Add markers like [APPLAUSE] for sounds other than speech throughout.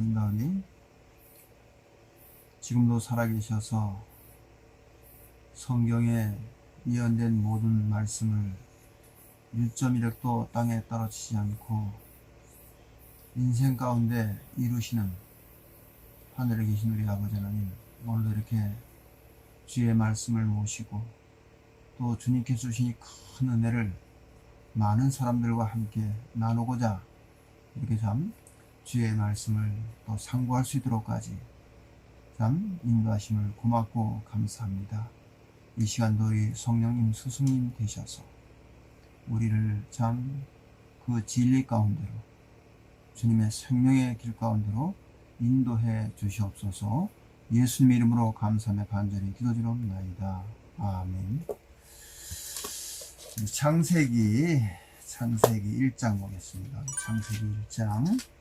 기도하겠습니다. 우리 지금도 살아계셔서 성경에 예언된 모든 말씀을 1.1획도 땅에 떨어지지 않고 인생 가운데 이루시는 하늘에 계신 우리 아버지 하나님 오늘도 이렇게 주의 말씀을 모시고 또 주님께서 주신 큰 은혜를 많은 사람들과 함께 나누고자 이렇게 참 주의 말씀을 또 상고할 수 있도록까지 참 인도하심을 고맙고 감사합니다. 이 시간도 우리 성령님 스승님 되셔서 우리를 참 그 진리 가운데로 주님의 생명의 길 가운데로 인도해 주시옵소서 예수님 이름으로 감사함의 반절히 기도드리옵나이다. 아멘. 창세기 창세기 1장 보겠습니다. 창세기 1장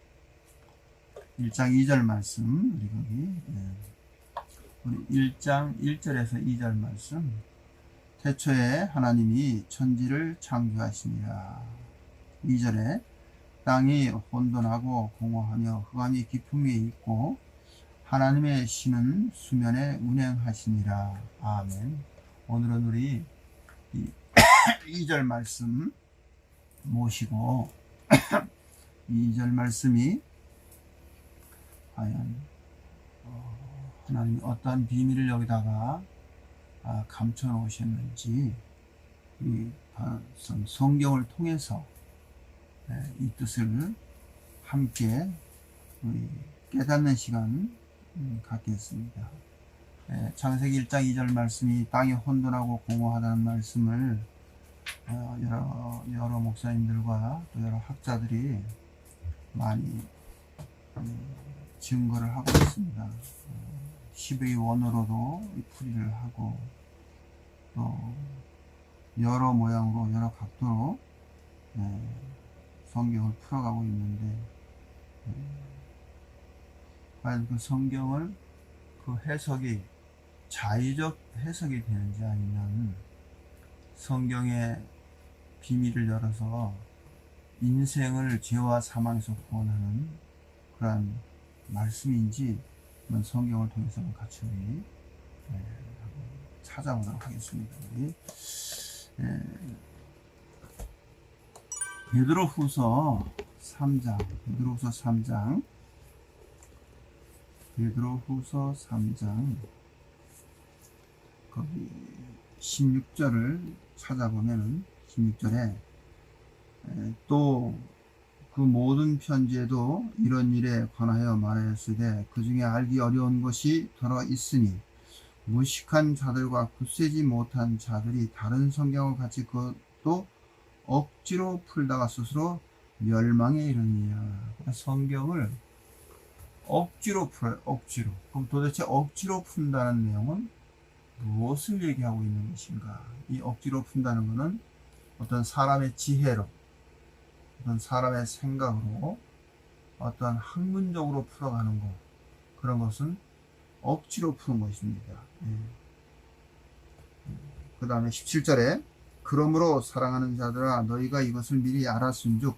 1장 2절 말씀 우리 거기. 예. 우리 1장 1절에서 2절 말씀. 태초에 하나님이 천지를 창조하시니라. 2절에 땅이 혼돈하고 공허하며 흑암이 깊음 위에 있고 하나님의 신은 수면에 운행하시니라. 아멘. 오늘은 우리 이 [COUGHS] 2절 말씀 모시고 [COUGHS] 2절 말씀이 과연 어, 하나님이 어떠한 비밀을 여기다가 아, 감춰 놓으셨는지 이 아, 성- 성경을 통해서 예, 이 뜻을 함께 깨닫는 시간 음, 갖겠습니다. 예, 창세기 1장 2절 말씀이 땅이 혼돈하고 공허하다는 말씀을 어, 여러, 여러 목사님들과 또 여러 학자들이 많이 음, 증거를 하고 있습니다. 어, 10의 원으로도 이 풀이를 하고 또 여러 모양으로 여러 각도로 예, 성경을 풀어가고 있는데 예, 과연 그 성경을 그 해석이 자의적 해석이 되는지 아니면 성경의 비밀을 열어서 인생을 죄와 사망에서 구원하는 그러한 말씀인지 성경을 통해서 같이 우리 예, 찾아보도록 하겠습니다. 우리. 예, 베드로후서 3장 베드로후서 3장. 베드로후서 3장. 거기 16절을 찾아보면은 16절에 또 그 모든 편지에도 이런 일에 관하여 말하였으되 그 중에 알기 어려운 것이 더러 있으니 무식한 자들과 굳세지 못한 자들이 다른 성경과 같이 그것도 억지로 풀다가 스스로 멸망에 이르니라. 그러니까 성경을 억지로 풀어요. 억지로. 그럼 도대체 억지로 푼다는 내용은 무엇을 얘기하고 있는 것인가? 이 억지로 푼다는 것은 어떤 사람의 지혜로, 어떤 사람의 생각으로, 어떤 학문적으로 풀어가는 것, 그런 것은 억지로 푸는 것입니다. 그 다음에 17절에 그러므로 사랑하는 자들아 너희가 이것을 미리 알았은즉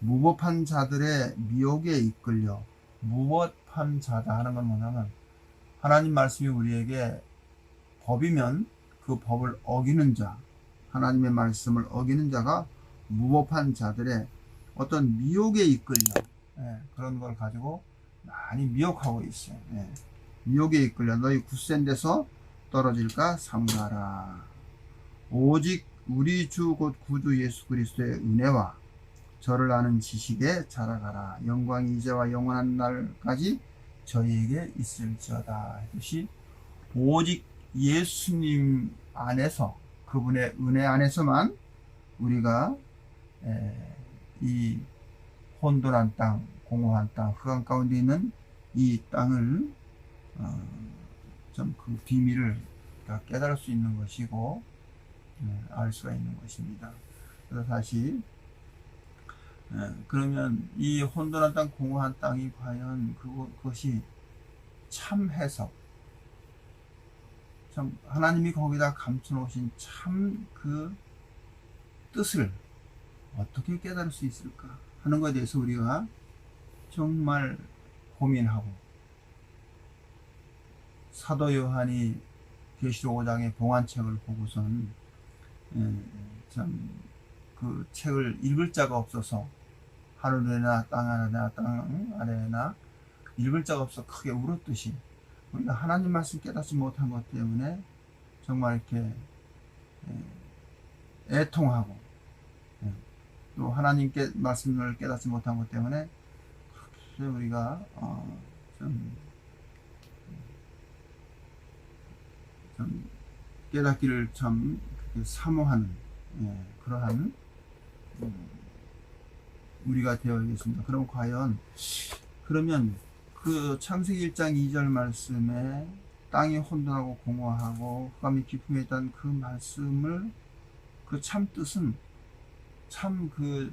무법한 자들의 미혹에 이끌려 무법한 자다 하는 건 뭐냐면 하나님 말씀이 우리에게 법이면 그 법을 어기는 자 하나님의 말씀을 어기는 자가 무법한 자들의 어떤 미혹에 이끌려 예, 그런 걸 가지고 많이 미혹하고 있어요. 예. 미혹에 이끌려 너희 굳센 데서 떨어질까 삼가라. 오직 우리 주 곧 구주 예수 그리스도의 은혜와 저를 아는 지식에 자라가라. 영광이 이제와 영원한 날까지 저희에게 있을지어다. 이것이 오직 예수님 안에서 그분의 은혜 안에서만 우리가 에, 이 혼돈한 땅, 공허한 땅, 흑암 가운데 있는 이 땅을 어, 좀그 비밀을 다 깨달을 수 있는 것이고 예, 알 수가 있는 것입니다. 그래서 다시 예, 그러면 이 혼돈한 땅, 공허한 땅이 과연 그것이 참 해석, 참 하나님이 거기다 감춰놓으신 참 그 뜻을 어떻게 깨달을 수 있을까 하는 것에 대해서 우리가 정말 고민하고 사도 요한이 계시록 5장의 봉안책을 보고선 예, 참그 책을 읽을 자가 없어서 하늘에나 땅 아래나 땅 아래나 읽을 자가 없어 크게 울었듯이 우리가 하나님 말씀 깨닫지 못한 것 때문에 정말 이렇게 예, 애통하고 예, 또 하나님께 말씀을 깨닫지 못한 것 때문에 그렇게 우리가 어, 좀, 좀 깨닫기를 참 사모하는 예, 그러한 음, 우리가 되어야겠습니다. 그럼 과연 그러면 그 창세기 1장 2절 말씀에 땅이 혼돈하고 공허하고 흑암이 깊음에 있다는 그 말씀을 그 참 뜻은 참 그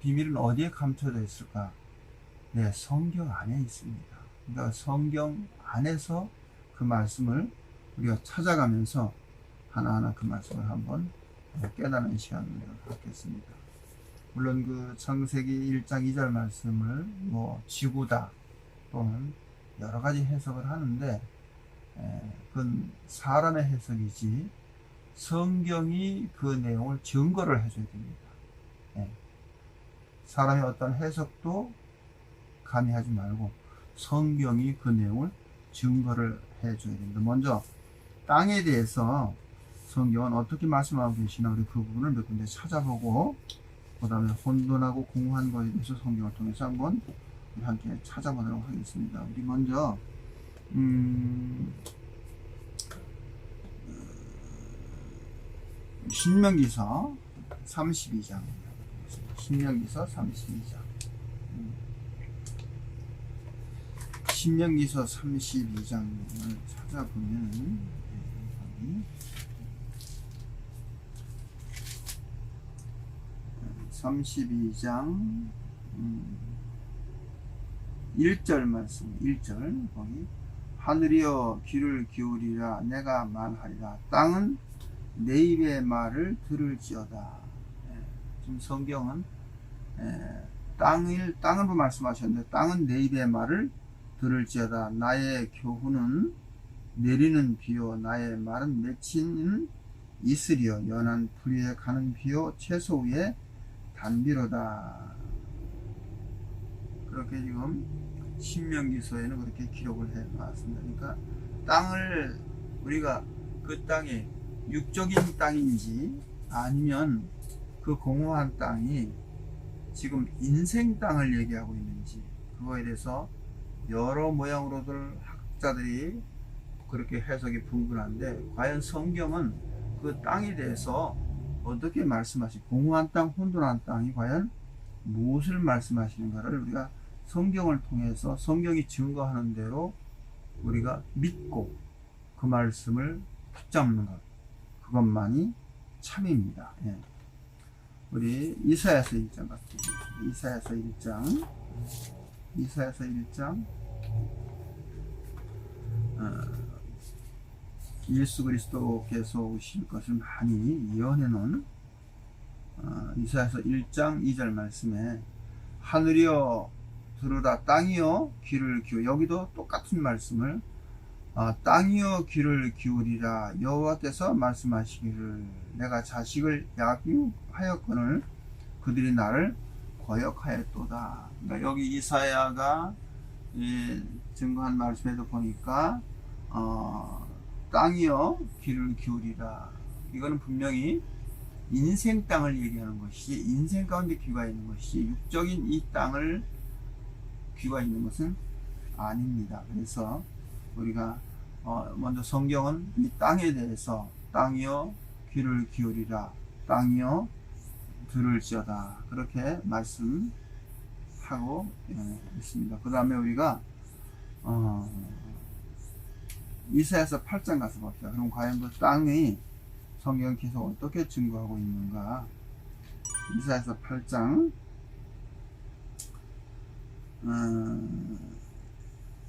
비밀은 어디에 감춰져 있을까? 네, 성경 안에 있습니다. 그러니까 성경 안에서 그 말씀을 우리가 찾아가면서 하나하나 그 말씀을 한번 깨닫는 시간을 갖겠습니다. 물론 그 창세기 1장 2절 말씀을 뭐 지구다 또는 여러 가지 해석을 하는데 에, 그건 사람의 해석이지 성경이 그 내용을 증거를 해줘야 됩니다. 예. 사람의 어떤 해석도 가미하지 말고 성경이 그 내용을 증거를 해줘야 됩니다. 먼저 땅에 대해서 성경은 어떻게 말씀하고 계시나 우리 그 부분을 몇 군데 찾아보고 그 다음에 혼돈하고 공허한 것에 대해서 성경을 통해서 한번 함께 찾아보도록 하겠습니다. 우리 먼저 음, 신명기서 32장. 신명기서 32장. 음. 신명기서 32장을 찾아보면 여기. 32장 음, 1절 말씀 1절. 거기. 하늘이여 귀를 기울이라. 내가 말하리라. 땅은 내 입의 말을 들을지어다. 예, 지금 성경은 예, 땅을 말씀하셨는데 땅은 내 입의 말을 들을지어다. 나의 교훈은 내리는 비요. 나의 말은 맺히는 이슬이요. 연한 풀 위에 가는 비요. 채소 위에 단비로다. 그렇게 지금 신명기서에는 그렇게 기록을 해 놨습니다. 그러니까 땅을 우리가 그 땅이 육적인 땅인지 아니면 그 공허한 땅이 지금 인생 땅을 얘기하고 있는지 그거에 대해서 여러 모양으로들 학자들이 그렇게 해석이 분분한데 과연 성경은 그 땅에 대해서 어떻게 말씀하시 공허한 땅, 혼돈한 땅이 과연 무엇을 말씀하시는가를 우리가 성경을 통해서 성경이 증거하는 대로 우리가 믿고 그 말씀을 붙잡는 것 그것만이 참입니다. 예. 우리 이사야서 1장 같습니다. 이사야서 1장 이사야서 1장 어, 예수 그리스도께서 오실 것을 많이 예언해 놓은 어, 이사야서 1장 2절 말씀에 하늘이여 들으라 땅이여 귀를 기울 여기도 똑같은 말씀을 어, 땅이여 귀를 기울이라 여호와께서 말씀하시기를 내가 자식을 약육하였거늘 그들이 나를 거역하였도다. 그러니까 여기 이사야가 예, 증거한 말씀에도 보니까 어, 땅이여 귀를 기울이라. 이거는 분명히 인생 땅을 얘기하는 것이지 인생 가운데 귀가 있는 것이지 육적인 이 땅을 귀가 있는 것은 아닙니다. 그래서 우리가 어 먼저 성경은 이 땅에 대해서 땅이여 귀를 기울이라 땅이여 들을지어다 그렇게 말씀하고 예, 있습니다. 그 다음에 우리가 어 이사야서 8장 가서 봅시다. 그럼 과연 그 땅이 성경 계속 어떻게 증거하고 있는가? 이사야서 8장 어,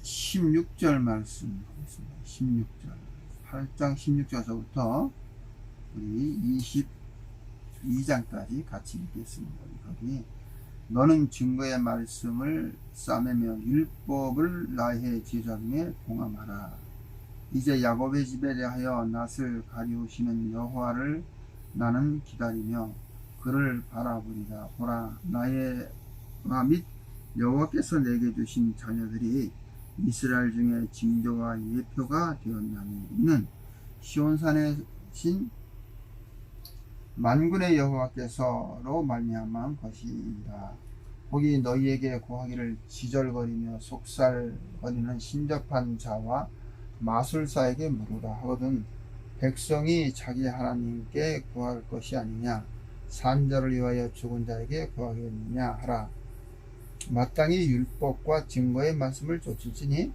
16절 말씀 보겠습니다. 16절 8장 16절서부터 우리 22장까지 같이 읽겠습니다. 거기 너는 증거의 말씀을 싸매며 율법을 나의 제자 중에 공함하라. 이제 야곱의 집에 대하여 낯을 가리우시는 여호와를 나는 기다리며 그를 바라보리라. 보라 나의 나및 여호와께서 내게 주신 자녀들이 이스라엘 중에 징조와 예표가 되었나니 이는 시온산에 신 만군의 여호와께서로 말미암은 것이니라. 거기 너희에게 구하기를 지절거리며 속살거리는 신접한 자와 마술사에게 물으라 하거든 백성이 자기 하나님께 구할 것이 아니냐 산자를 위하여 죽은 자에게 구하겠느냐 하라 마땅히 율법과 증거의 말씀을 쫓을지니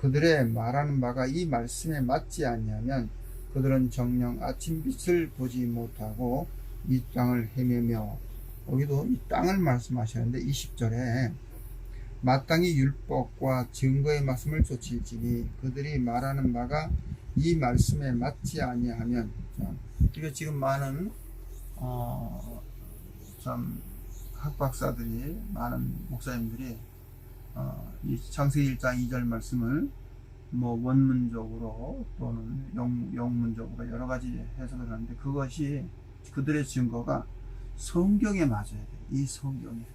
그들의 말하는 바가 이 말씀에 맞지 아니하면 그들은 정령 아침빛을 보지 못하고 이 땅을 헤매며 여기도 이 땅을 말씀하시는데 20절에 마땅히 율법과 증거의 말씀을 쫓을지니 그들이 말하는 바가 이 말씀에 맞지 아니하면 자, 이게 지금 많은 어, 참 학박사들이 많은 목사님들이 어, 이 창세기 1장 2절 말씀을 뭐 원문적으로 또는 영, 영문적으로 여러 가지 해석을 하는데 그것이 그들의 증거가 성경에 맞아야 돼. 이 성경에.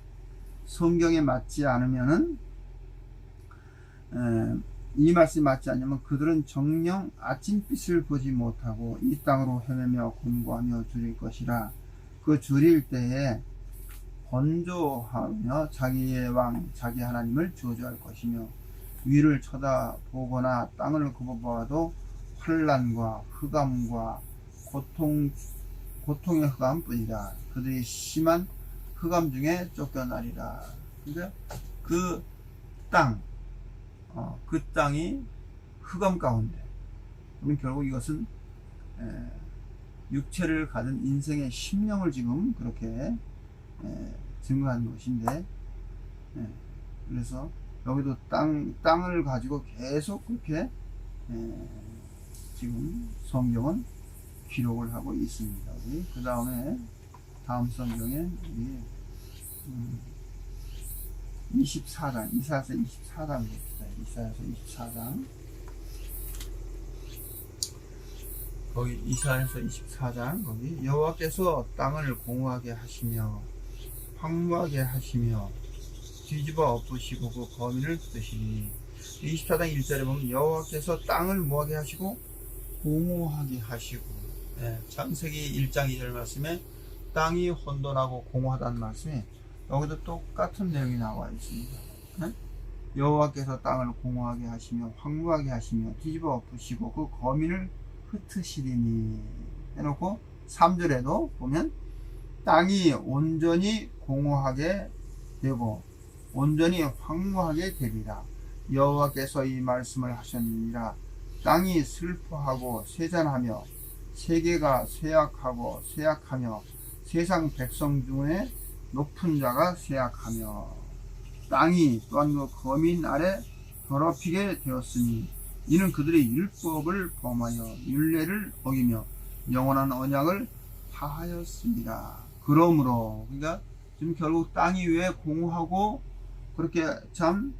성경에 맞지 않으면은 에, 이 말씀이 맞지 않으면 그들은 정령 아침빛을 보지 못하고 이 땅으로 헤매며 공부하며 줄일 것이라 그 줄일 때에 번조하며 자기의 왕 자기 하나님을 저주할 것이며 위를 쳐다보거나 땅을 굽어보아도 환란과 흑암과 고통 고통의 흑암뿐이라 그들이 심한 흑암 중에 쫓겨나리라. 근데 그 땅, 어, 그 땅이 흑암 가운데. 그러면 결국 이것은 에, 육체를 가진 인생의 심령을 지금 그렇게 에, 증거하는 것인데, 에, 그래서 여기도 땅 땅을 가지고 계속 그렇게 에, 지금 성경은 기록을 하고 있습니다. 그 다음에 다음 성경에 우리 음, 24장 이사야서 24장 봅시다. 이사야서 24장 거기 이사야서 24장 거기 여호와께서 땅을 공허하게 하시며 황무하게 하시며 뒤집어 엎으시고 그 거민을 뜨시니 24장 1절에 보면 여호와께서 땅을 뭐하게 하시고 공허하게 하시고 예, 창세기 1장 2절 말씀에 땅이 혼돈하고 공허하다는 말씀이 여기도 똑같은 내용이 나와 있습니다. 예? 여호와께서 땅을 공허하게 하시며 황무하게 하시며 뒤집어 엎으시고 그 거민을 흩으시리니 해놓고 3절에도 보면 땅이 온전히 공허하게 되고 온전히 황무하게 되리라 여호와께서 이 말씀을 하셨느니라 땅이 슬퍼하고 쇠잔하며 세계가 쇠약하고 쇠약하며 세상 백성 중에 높은 자가 쇠약하며 땅이 또한 그 거민 아래 더럽히게 되었으니 이는 그들의 율법을 범하여 율례를 어기며 영원한 언약을 파하였습니다. 그러므로 그러니까 지금 결국 땅이 왜 공허하고 그렇게 참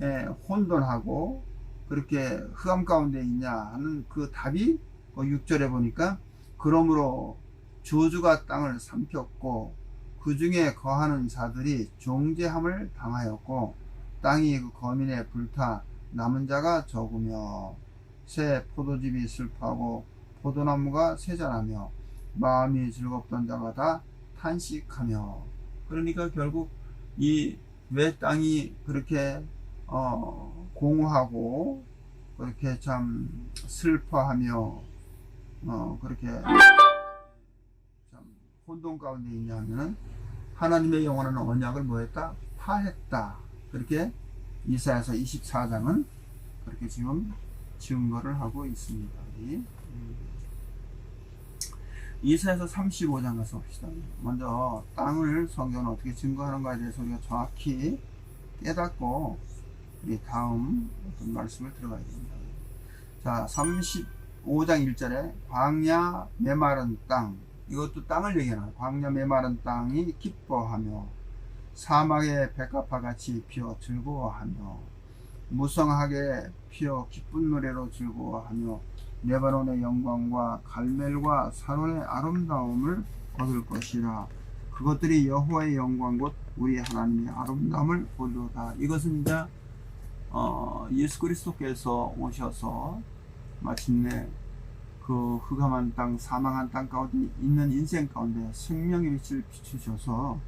에, 혼돈하고 그렇게 흑암 가운데 있냐 하는 그 답이 6절에 보니까 그러므로 저주가 땅을 삼켰고 그 중에 거하는 자들이 종재함을 당하였고 땅이 그 거민에 불타 남은 자가 적으며 새 포도즙이 슬퍼하고 포도나무가 쇠잔하며 마음이 즐겁던 자가 다 탄식하며 그러니까 결국 이 왜 땅이 그렇게 어 공허하고 그렇게 참 슬퍼하며 어 그렇게 참 혼돈 가운데 있냐면은 하나님의 영원한 언약을 뭐했다? 파했다. 그렇게 이사야서 24장은 그렇게 지금 증거를 하고 있습니다. 우리. 이사야서 35장 가서 봅시다. 먼저 땅을 성경은 어떻게 증거하는가에 대해서 우리가 정확히 깨닫고 우리 다음 어떤 말씀을 들어가야 됩니다. 자, 35장 1절에 광야 메마른 땅 이것도 땅을 얘기하는 광야 메마른 땅이 기뻐하며 사막의 백합화 같이 피어 즐거워하며 무성하게 피어 기쁜 노래로 즐거워하며 레바논의 영광과 갈멜과 사론의 아름다움을 얻을 것이라. 그것들이 여호와의 영광 곧 우리 하나님의 아름다움을 보도다. 이것은 이제 어, 예수 그리스도께서 오셔서 마침내 그 흑암한 땅, 사망한 땅 가운데 있는 인생 가운데 생명의 빛을 비추셔서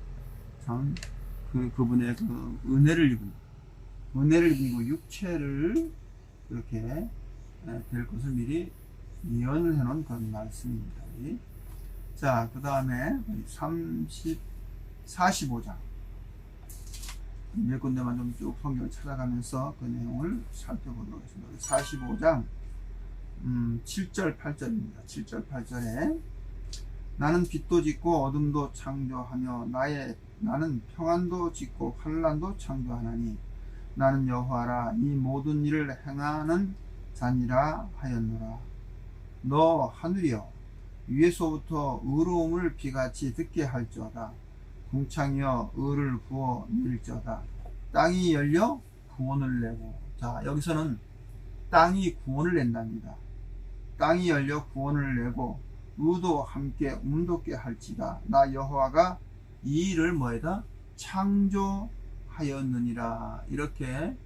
참 그 그분의 그 은혜를 입은 은혜를 입은 그 육체를 이렇게 에, 될 것을 미리 예언을 해놓은 그런 말씀입니다. 자, 그 다음에 30, 45장 몇 군데만 좀 쭉 성경을 찾아가면서 그 내용을 살펴보도록 하겠습니다. 45장 음, 7절 8절입니다. 7절 8절에 나는 빛도 짓고 어둠도 창조하며 나의 나는 평안도 짓고 환란도 창조하나니 나는 여호와라 이 모든 일을 행하는 자니라 하였노라. 너 하늘이여 위에서부터 의로움을 비같이 듣게 할지어다. 궁창이여 의를 부어 밀지어다. 땅이 열려 구원을 내고 자 여기서는 땅이 구원을 낸답니다. 땅이 열려 구원을 내고 의도 함께 움돋게 할지다. 나 여호와가 이 일을 뭐에다? 창조하였느니라. 이렇게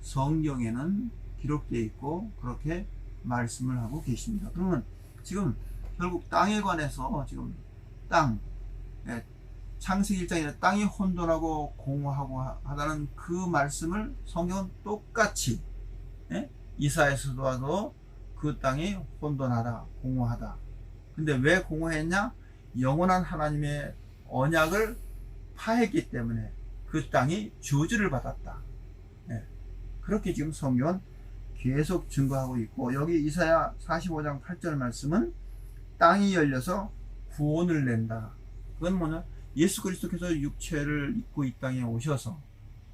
성경에는 기록되어 있고 그렇게 말씀을 하고 계십니다. 그러면 지금 결국 땅에 관해서 지금 땅 예, 창세기 1장에 땅이 혼돈하고 공허하고 하다는 그 말씀을 성경은 똑같이 예? 이사에서도 그 땅이 혼돈하다 공허하다 근데 왜 공허했냐 영원한 하나님의 언약을 파했기 때문에 그 땅이 저주를 받았다. 예. 그렇게 지금 성경은 계속 증거하고 있고 여기 이사야 45장 8절 말씀은 땅이 열려서 구원을 낸다. 그건 뭐냐? 예수 그리스도께서 육체를 입고 이 땅에 오셔서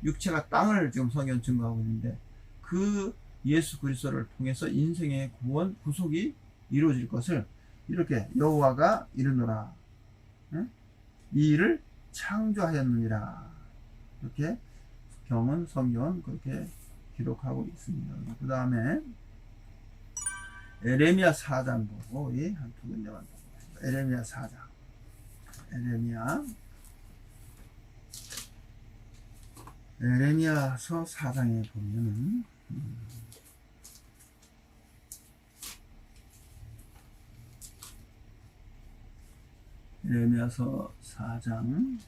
육체가 땅을 지금 성경 증거하고 있는데 그 예수 그리스도를 통해서 인생의 구원 구속이 이루어질 것을 이렇게 여호와가 이르노라. 응? 이 일을 창조하였느니라. 이렇게 경은 성경은 그렇게 기록하고 있습니다. 그 다음에 에레미야 4장 보고 한두 군데만 보고 에레미야 4장. 에레미야. 에레미야서 4장에 보면은 음, 에레미야서 4장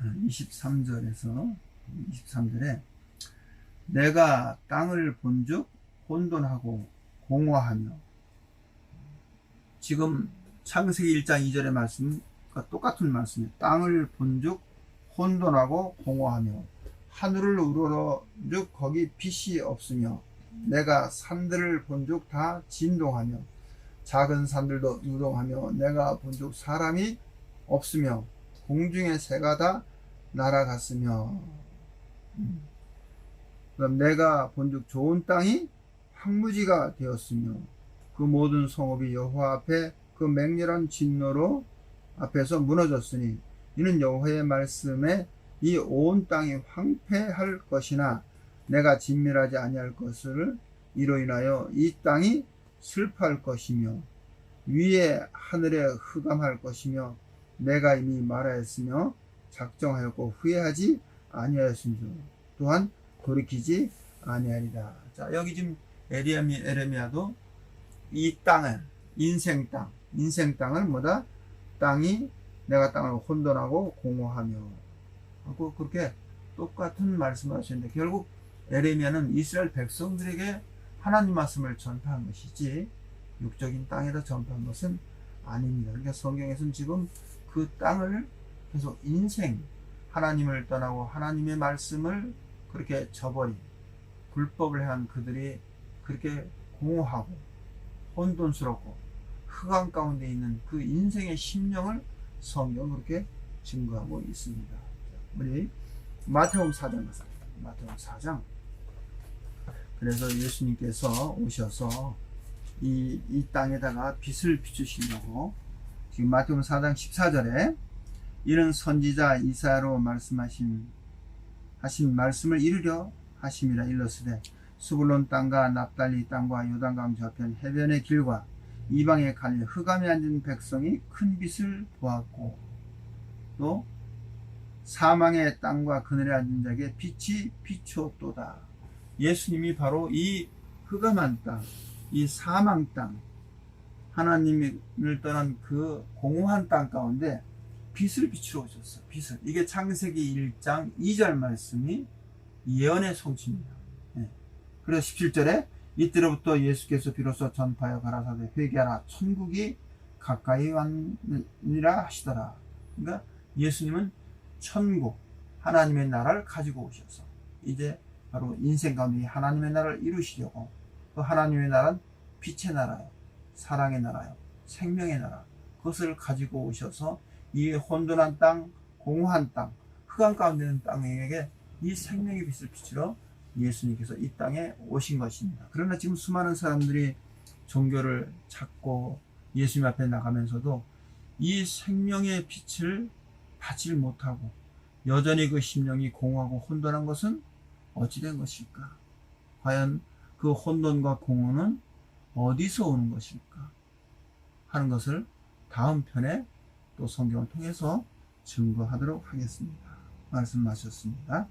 23절에서 23절에 내가 땅을 본즉 혼돈하고 공허하며 지금 창세기 1장 2절의 말씀과 똑같은 말씀이에요. 땅을 본즉 혼돈하고 공허하며 하늘을 우러러즉 거기 빛이 없으며 내가 산들을 본즉 다 진동하며 작은 산들도 유동하며 내가 본즉 사람이 없으며 공중의 새가 다 날아갔으며 음. 그럼 내가 본즉 좋은 땅이 황무지가 되었으며 그 모든 성읍이 여호와 앞에 그 맹렬한 진노로 앞에서 무너졌으니 이는 여호와의 말씀에 이 온 땅이 황폐할 것이나 내가 진멸하지 아니할 것을 이로 인하여 이 땅이 슬퍼할 것이며 위에 하늘에 흑암할 것이며 내가 이미 말하였으며 작정하였고 후회하지 아니하였으며 또한 돌이키지 아니하리라. 자 여기 지금 에레미 에레미야도 이 땅을 인생 땅 인생 땅을 뭐다 땅이 내가 땅을 혼돈하고 공허하며 하고 그렇게 똑같은 말씀을 하셨는데 결국 에레미야는 이스라엘 백성들에게 하나님 말씀을 전파한 것이지 육적인 땅에다 전파한 것은 아닙니다. 그러니까 성경에서는 지금 그 땅을 계속 인생 하나님을 떠나고 하나님의 말씀을 그렇게 저버린 불법을 한 그들이 그렇게 공허하고 혼돈스럽고 흑암 가운데 있는 그 인생의 심령을 성경 그렇게 증거하고 있습니다. 우리 마태복음 4장 가서 마태복음 4장 그래서 예수님께서 오셔서 이, 이 땅에다가 빛을 비추시려고 지금 마태복음 4장 14절에 이는 선지자 이사야로 말씀하신 하신 말씀을 이루려 하심이라 일렀으되 수불론 땅과 납달리 땅과 요단강 저편 해변의 길과 이방의 갈리 흑암에 앉은 백성이 큰 빛을 보았고 또 사망의 땅과 그늘에 앉은 자에게 빛이 비추었도다. 예수님이 바로 이 흑암한 땅, 이 사망 땅, 하나님을 떠난 그 공허한 땅 가운데 빛을 비추어 오셨어. 빛을. 이게 창세기 1장 2절 말씀이 예언의 성취입니다. 예. 그래서 17절에 이때로부터 예수께서 비로소 전파하여 가라사대 회개하라 천국이 가까이 왔느니라 하시더라. 그러니까 예수님은 천국 하나님의 나라를 가지고 오셔서 이제 바로 인생 가운데 이 하나님의 나라를 이루시려고 그 하나님의 나라는 빛의 나라요 사랑의 나라요 생명의 나라 그것을 가지고 오셔서 이 혼돈한 땅 공허한 땅 흑암 가운데 있는 땅에게 이 생명의 빛을 비추러 예수님께서 이 땅에 오신 것입니다. 그러나 지금 수많은 사람들이 종교를 찾고 예수님 앞에 나가면서도 이 생명의 빛을 받지를 못하고 여전히 그 심령이 공허하고 혼돈한 것은 어찌된 것일까? 과연 그 혼돈과 공허는 어디서 오는 것일까? 하는 것을 다음 편에 또 성경을 통해서 증거하도록 하겠습니다. 말씀하셨습니다.